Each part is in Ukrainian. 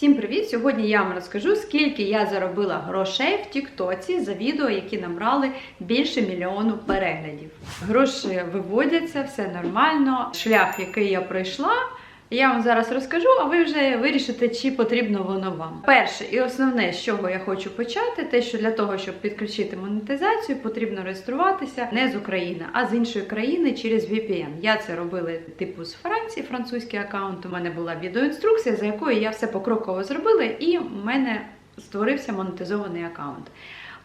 Всім привіт! Сьогодні я вам розкажу, скільки я заробила грошей в Тіктоці за відео, які набрали більше мільйону переглядів. Гроші виводяться, все нормально. Шлях, який я пройшла, я вам зараз розкажу, а ви вже вирішите, чи потрібно воно вам. Перше і основне, з чого я хочу почати, те, що для того, щоб підключити монетизацію, потрібно реєструватися не з України, а з іншої країни через VPN. Я це робила типу з Франції, французький аккаунт. У мене була відеоінструкція, за якою я все покроково зробила, і в мене створився монетизований аккаунт.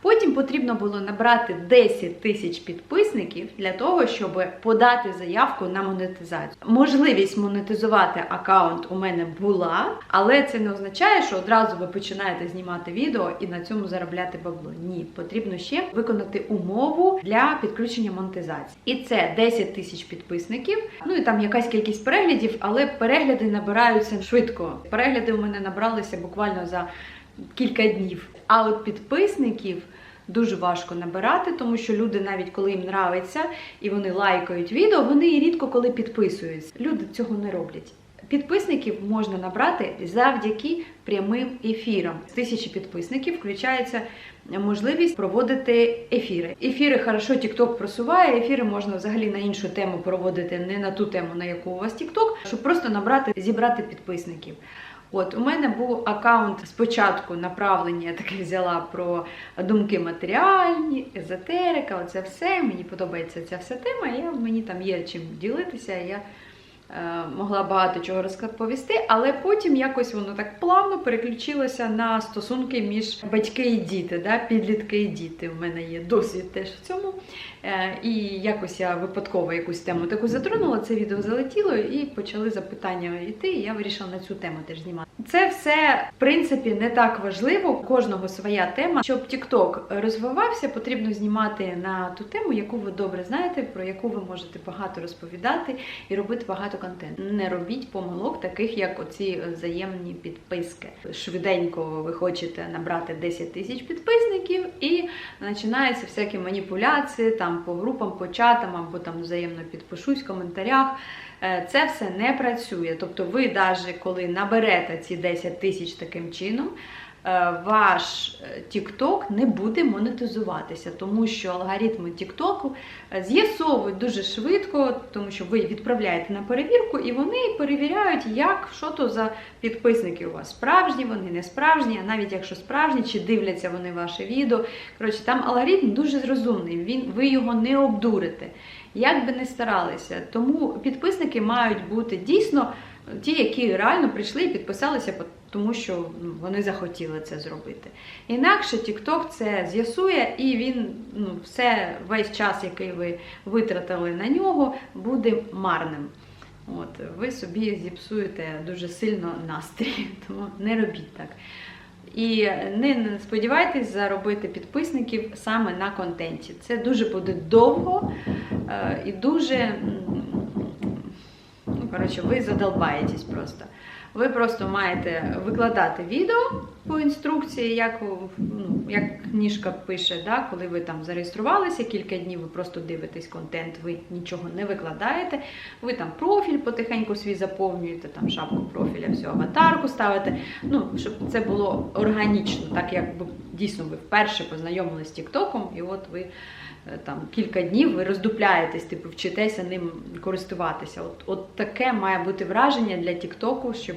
Потім потрібно було набрати 10 тисяч підписників для того, щоб подати заявку на монетизацію. Можливість монетизувати аккаунт у мене була, але це не означає, що одразу ви починаєте знімати відео і на цьому заробляти бабло. Ні, потрібно ще виконати умову для підключення монетизації. І це 10 тисяч підписників. Ну і там якась кількість переглядів, але перегляди набираються швидко. Перегляди у мене набралися буквально за кілька днів. А от підписників дуже важко набирати, тому що люди, навіть коли їм нравиться і вони лайкають відео, вони рідко коли підписуються. Люди цього не роблять. Підписників можна набрати завдяки прямим ефірам. З тисячі підписників включається можливість проводити ефіри. Ефіри хорошо TikTok просуває. Ефіри можна взагалі на іншу тему проводити, не на ту тему, на яку у вас TikTok, щоб просто набрати, зібрати підписників. От у мене був аккаунт спочатку направлення, я таке взяла про думки матеріальні, езотерика, оце все. Мені подобається ця вся тема. Я мені там є чим ділитися. Я е, могла багато чого розповісти, але потім якось воно так плавно переключилося на стосунки між батьки і діти, да, підлітки і діти. У мене є досвід теж в цьому. Е, і якось я випадково якусь тему таку затронула, це відео залетіло і почали запитання йти. І я вирішила на цю тему теж знімати. Це все в принципі не так важливо. У кожного своя тема. Щоб TikTok розвивався, потрібно знімати на ту тему, яку ви добре знаєте, про яку ви можете багато розповідати і робити багато контенту. Не робіть помилок, таких як оці взаємні підписки. Швиденько ви хочете набрати 10 тисяч підписників, і починаються всякі маніпуляції там по групам, по чатам або там взаємно підпишусь в коментарях. Е, Це все не працює. Тобто, ви, навіть коли наберете ці 10 тисяч таким чином, ваш е, TikTok не буде монетизуватися, тому що алгоритми TikTok з'ясовують дуже швидко, тому що ви відправляєте на перевірку, і вони перевіряють, як що то за підписники у вас справжні, вони не справжні, а навіть якщо справжні, чи дивляться вони ваше відео. Коротше, там алгоритм дуже розумний, він, ви його не обдурите. Як би не старалися. Тому підписники мають бути дійсно ті, які реально прийшли і підписалися, тому що ну, вони захотіли це зробити. Інакше TikTok це з'ясує, і він ну, все, весь час, який ви витратили на нього, буде марним. От, Ви собі зіпсуєте дуже сильно настрій, тому не робіть так. І не сподівайтесь заробити підписників саме на контенті. Це дуже буде довго е, і дуже, коротше, ви задолбаєтесь просто. Ви просто маєте викладати відео по інструкції, як ну, як книжка пише, да, коли ви там зареєструвалися кілька днів, ви просто дивитесь контент, ви нічого не викладаєте. Ви там профіль потихеньку свій заповнюєте, там шапку профіля, всю аватарку ставите. Ну, щоб це було органічно, так якби дійсно ви вперше познайомилися з Тіктоком, і от ви там кілька днів ви роздупляєтесь, типу вчитеся ним користуватися. От от таке має бути враження для Тіктоку, щоб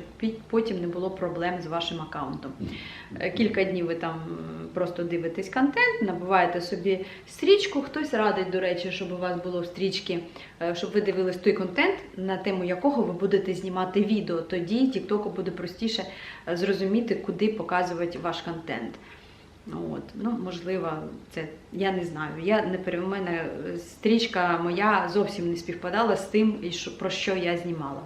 потім не було проблем з вашим аккаунтом. Кілька днів ви там просто дивитесь контент, набуваєте собі стрічку. Хтось радить, до речі, щоб у вас було в стрічці, щоб ви дивились той контент, на тему якого ви будете знімати відео. Тоді Тіктоку буде простіше зрозуміти, куди показувати ваш контент. От, ну, можливо, це я не знаю. Я не. Мене стрічка моя зовсім не співпадала з тим, про що я знімала.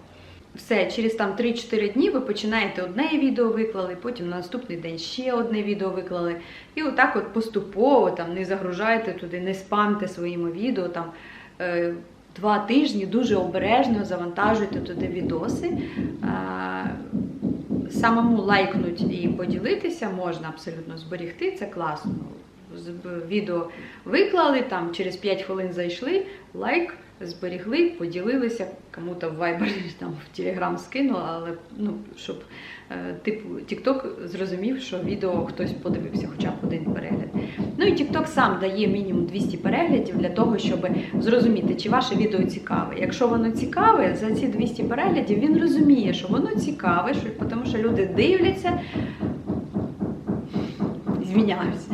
Все, через там 3-4 дні ви починаєте одне відео виклали, потім на наступний день ще одне відео виклали. І отак от поступово там не загружайте туди, не спамте своїми відео. там е, Два тижні дуже обережно завантажуйте туди відоси. Е, самому лайкнути і поділитися можна абсолютно зберігти, це класно. Відео виклали, там через 5 хвилин зайшли, лайк, зберігли, поділилися, кому-то в Viber, там в Telegram скинули, але ну, щоб е, типу TikTok зрозумів, що відео хтось подивився, хоча б один перегляд. Ну і TikTok сам дає мінімум 200 переглядів для того, щоб зрозуміти, чи ваше відео цікаве. Якщо воно цікаве, за ці 200 переглядів він розуміє, що воно цікаве, що, тому що люди дивляться, звіняюсь,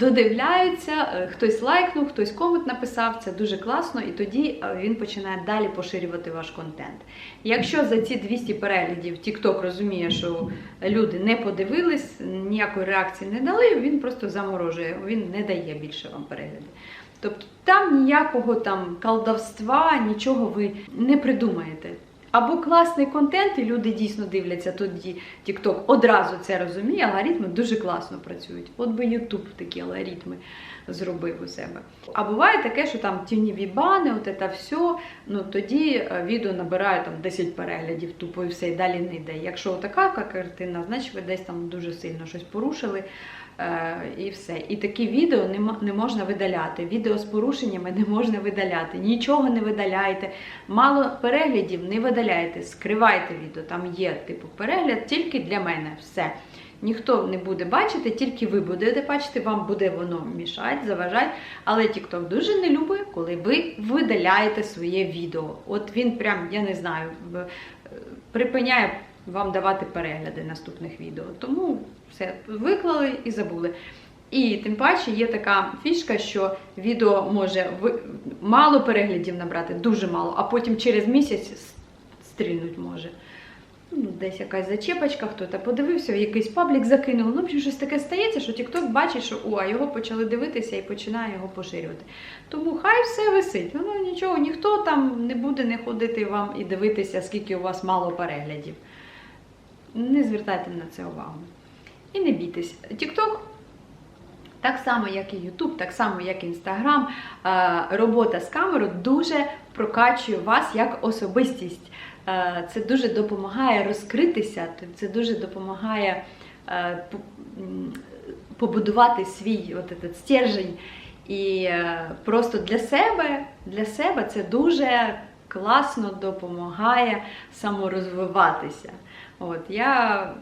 додивляються, е, хтось лайкнув, хтось комент написав, це дуже класно, і тоді е, він починає далі поширювати ваш контент. Якщо за ці 200 переглядів TikTok розуміє, що люди не подивились, ніякої реакції не дали, він просто заморожує, він не дає більше вам перегляди. Тобто там ніякого там колдовства, нічого ви не придумаєте. Або класний контент, і люди дійсно дивляться, тоді TikTok одразу це розуміє, алгоритми дуже класно працюють. От би YouTube такі алгоритми зробив у себе. А буває таке, що там тіньові бани, от це все, ну тоді е, відео набирає там 10 переглядів, тупо і все, і далі не йде. Якщо така картина, значить ви десь там дуже сильно щось порушили. Е, і все. І такі відео не, можна видаляти. Відео з порушеннями не можна видаляти. Нічого не видаляйте. Мало переглядів не видаляйте. Скривайте відео. Там є типу перегляд тільки для мене. Все. Ніхто не буде бачити, тільки ви будете бачити, вам буде воно мішати, заважати. Але TikTok дуже не любить, коли ви видаляєте своє відео. От він прям, я не знаю, е, припиняє вам давати перегляди наступних відео. Тому все виклали і забули. І тим паче є така фішка, що відео може мало переглядів набрати, дуже мало, а потім через місяць стрільнуть може. Ну, десь якась зачепочка, хто-то подивився, якийсь паблік закинув. Ну, щось таке стається, що TikTok бачить, що о, його почали дивитися і починає його поширювати. Тому хай все висить. Ну нічого, ніхто там не буде не ходити вам і дивитися, скільки у вас мало переглядів. Не звертайте на це увагу. І не бійтесь. TikTok так само, як і YouTube, так само, як і Instagram, е, робота з камерою дуже прокачує вас як особистість. Е, Це дуже допомагає розкритися, це дуже допомагає е, побудувати свій от этот стержень. І просто для себе, для себе це дуже класно допомагає саморозвиватися. От я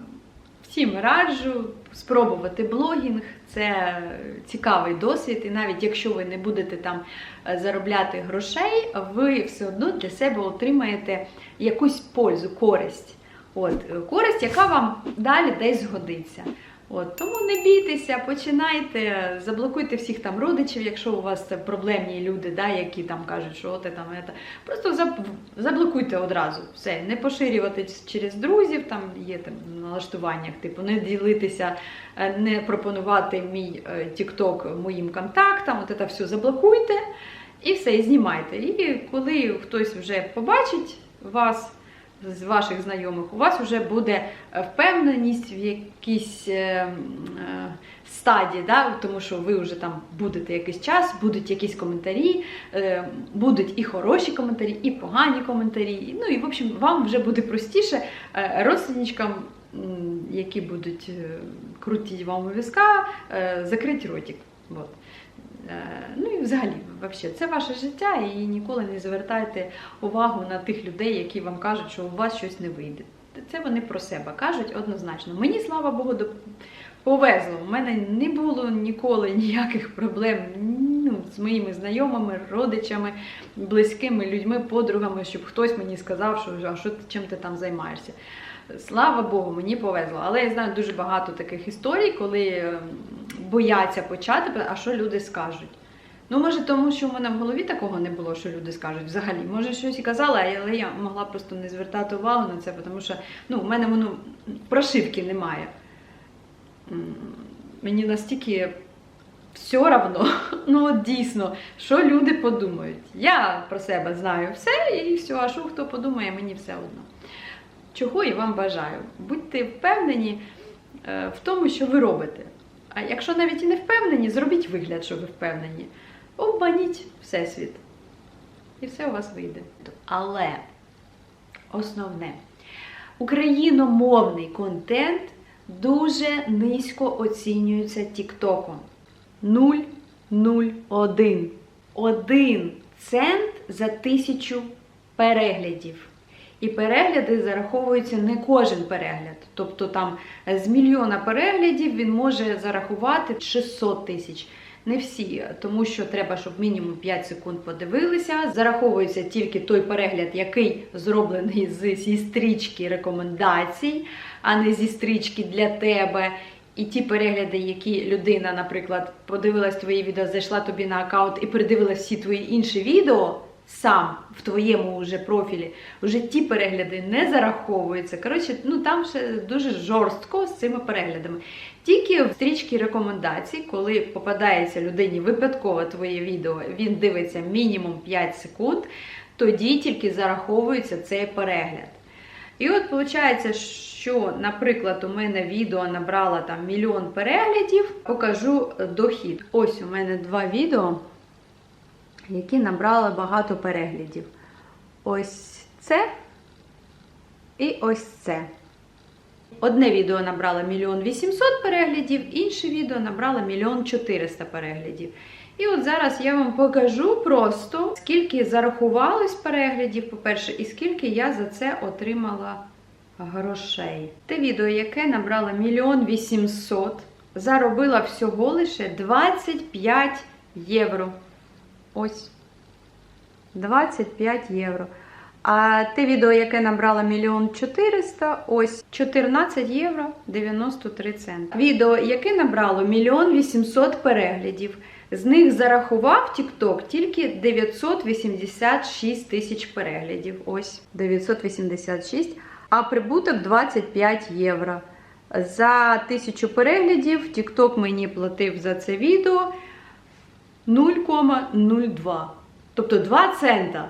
всім раджу спробувати блогінг. Це цікавий досвід, і навіть якщо ви не будете там е, заробляти грошей, ви все одно для себе отримаєте якусь пользу, користь. От, користь, яка вам далі десь згодиться. От, тому не бійтеся, починайте, заблокуйте всіх там родичів, якщо у вас проблемні люди, да, які там кажуть, що от там это. Просто заблокуйте одразу все, не поширювати через друзів, там є там в налаштуваннях, типу не ділитися, е, не пропонувати мій е, TikTok моїм контактам, от це все заблокуйте і все, і знімайте. І коли хтось вже побачить вас з ваших знайомих, у вас вже буде е, впевненість в якійсь е, е, стадії, да? тому що ви вже там будете якийсь час, будуть якісь коментарі, будуть і хороші коментарі, і погані коментарі. Ну і в общем, вам вже буде простіше родственничкам, які будуть крутити вам у візка, закрити ротик. Вот. Е, Ну і взагалі, вообще, це ваше життя, і ніколи не звертайте увагу на тих людей, які вам кажуть, що у вас щось не вийде. Це вони про себе кажуть однозначно. Мені, слава Богу, повезло. У мене не було ніколи ніяких проблем ну, з моїми знайомими, родичами, близькими людьми, подругами, щоб хтось мені сказав, що а що чим ти там займаєшся. Слава Богу, мені повезло. Але я знаю дуже багато таких історій, коли ем, бояться почати, а що люди скажуть. Ну, може, тому що в мене в голові такого не було, що люди скажуть взагалі. Може, щось і казала, але я могла просто не звертати увагу на це, тому що ну, в мене воно прошивки немає. Мені настільки все равно, ну от дійсно, що люди подумають. Я про себе знаю все і все, а що хто подумає, мені все одно. Чого і вам бажаю. Будьте впевнені е, в тому, що ви робите. А якщо навіть і не впевнені, зробіть вигляд, що ви впевнені. Обманіть Всесвіт. І все у вас вийде. Але основне, україномовний контент дуже низько оцінюється Тіктоком. 0,001. Один цент за тисячу переглядів. І перегляди зараховуються не кожен перегляд. Тобто там з мільйона переглядів він може зарахувати 600 тисяч. Не всі, тому що треба, щоб мінімум 5 секунд подивилися. Зараховується тільки той перегляд, який зроблений зі стрічки рекомендацій, а не зі стрічки для тебе. І ті перегляди, які людина, наприклад, подивилась твої відео, зайшла тобі на аккаунт і передивилась всі твої інші відео сам в твоєму вже профілі, вже ті перегляди не зараховуються. Коротше, ну там ще дуже жорстко з цими переглядами. Тільки в стрічці рекомендацій, коли попадається людині випадково твоє відео, він дивиться мінімум 5 секунд, тоді тільки зараховується цей перегляд. І от виходить, що, наприклад, у мене відео набрало там мільйон переглядів, покажу дохід. Ось у мене два відео, які набрали багато переглядів. Ось це і ось це. Одне відео набрало мільйон 800 переглядів, інше відео набрало мільйон 400 переглядів. І от зараз я вам покажу просто, скільки зарахувалось переглядів, по-перше, і скільки я за це отримала грошей. Те відео, яке набрало мільйон 800, заробила всього лише 25 євро. Ось. 25 євро. А те відео, яке набрало мільйон 400, ось 14 євро 93 цента. Відео, яке набрало мільйон 800 переглядів, з них зарахував TikTok тільки 986 тисяч переглядів. Ось 986, а прибуток 25 євро. За тисячу переглядів TikTok мені платив за це відео 0,02. Тобто 2 цента.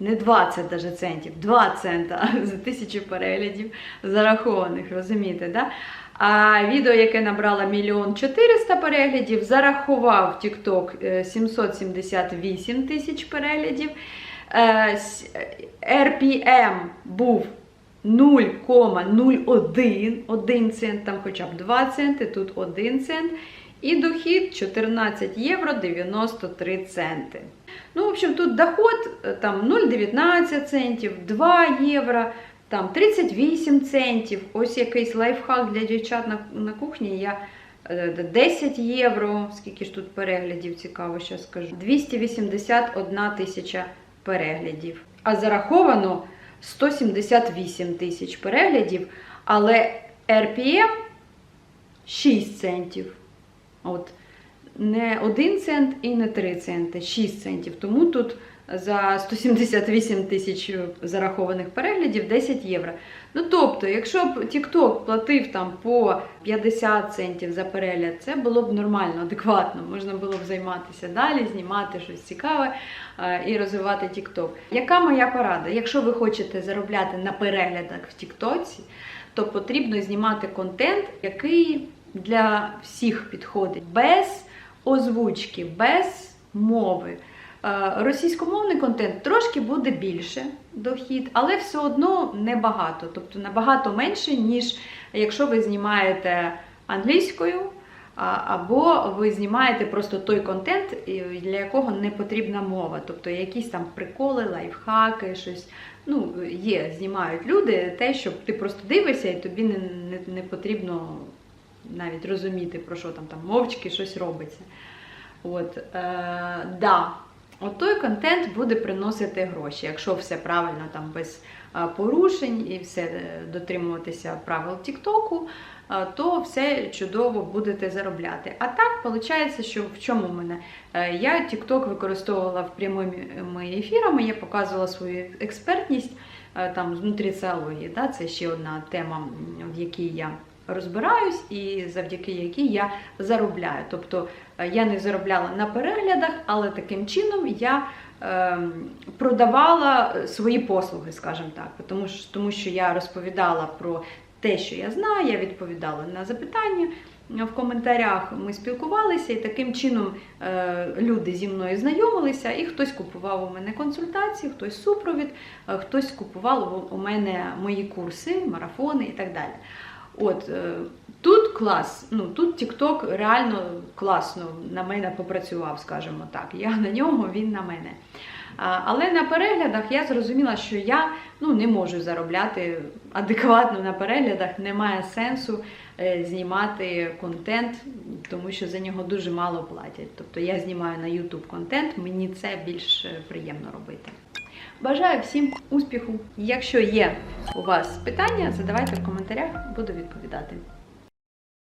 Не 20 даже центів, 2 цента за тисячу переглядів зарахованих, розумієте, да? А відео, яке набрало мільйон 400 переглядів, зарахував TikTok 778 тисяч переглядів. Е, RPM був 0,01 1 цент, там хоча б 2 центи, тут 1 цент. І дохід 14 євро 93 центи. Ну, в общем, тут доход там 0,19 центів, 2 євро, там 38 центів. Ось якийсь лайфхак для дівчат на, на кухні. Я 10 євро, скільки ж тут переглядів, цікаво, що скажу. 281 тисяча переглядів. А зараховано 178 тисяч переглядів, але RPM 6 центів. От, Не 1 цент і не 3 центи, 6 центів. Тому тут за 178 тисяч зарахованих переглядів 10 євро. Ну тобто, якщо б TikTok платив там по 50 центів за перегляд, це було б нормально, адекватно. Можна було б займатися далі, знімати щось цікаве і розвивати TikTok. Яка моя порада? Якщо ви хочете заробляти на переглядах в TikTok, то потрібно знімати контент, який для всіх підходить без озвучки, без мови. Російськомовний контент трошки буде більше дохід, але все одно небагато. Тобто набагато менше, ніж якщо ви знімаєте англійською, або ви знімаєте просто той контент, для якого не потрібна мова. Тобто якісь там приколи, лайфхаки, щось. Ну, є, знімають люди, те, що ти просто дивишся, і тобі не, не, не потрібно навіть розуміти, про що там там мовчки щось робиться. От, е, да. От той контент буде приносити гроші, якщо все правильно, там без порушень і все е, дотримуватися правил Тіктоку, то все чудово будете заробляти. А так, виходить, що в чому в мене? Е, я TikTok використовувала в прямими ефірами, я показувала свою експертність е, там з нутриціології. Да? Це ще одна тема, в якій я розбираюсь і завдяки якій я заробляю. Тобто е, я не заробляла на переглядах, але таким чином я е, продавала свої послуги, скажімо так, тому що, тому що я розповідала про те, що я знаю, я відповідала на запитання. В коментарях ми спілкувалися, і таким чином е, люди зі мною знайомилися, і хтось купував у мене консультації, хтось супровід, е, хтось купував у мене мої курси, марафони і так далі. От е, тут клас, ну тут TikTok реально класно на мене попрацював, скажімо так. Я на нього, він на мене. Але на переглядах я зрозуміла, що я ну, не можу заробляти адекватно на переглядах, немає сенсу е, знімати контент, тому що за нього дуже мало платять. Тобто я знімаю на YouTube контент, мені це більш е, приємно робити. Бажаю всім успіху! Якщо є у вас питання, задавайте в коментарях, буду відповідати.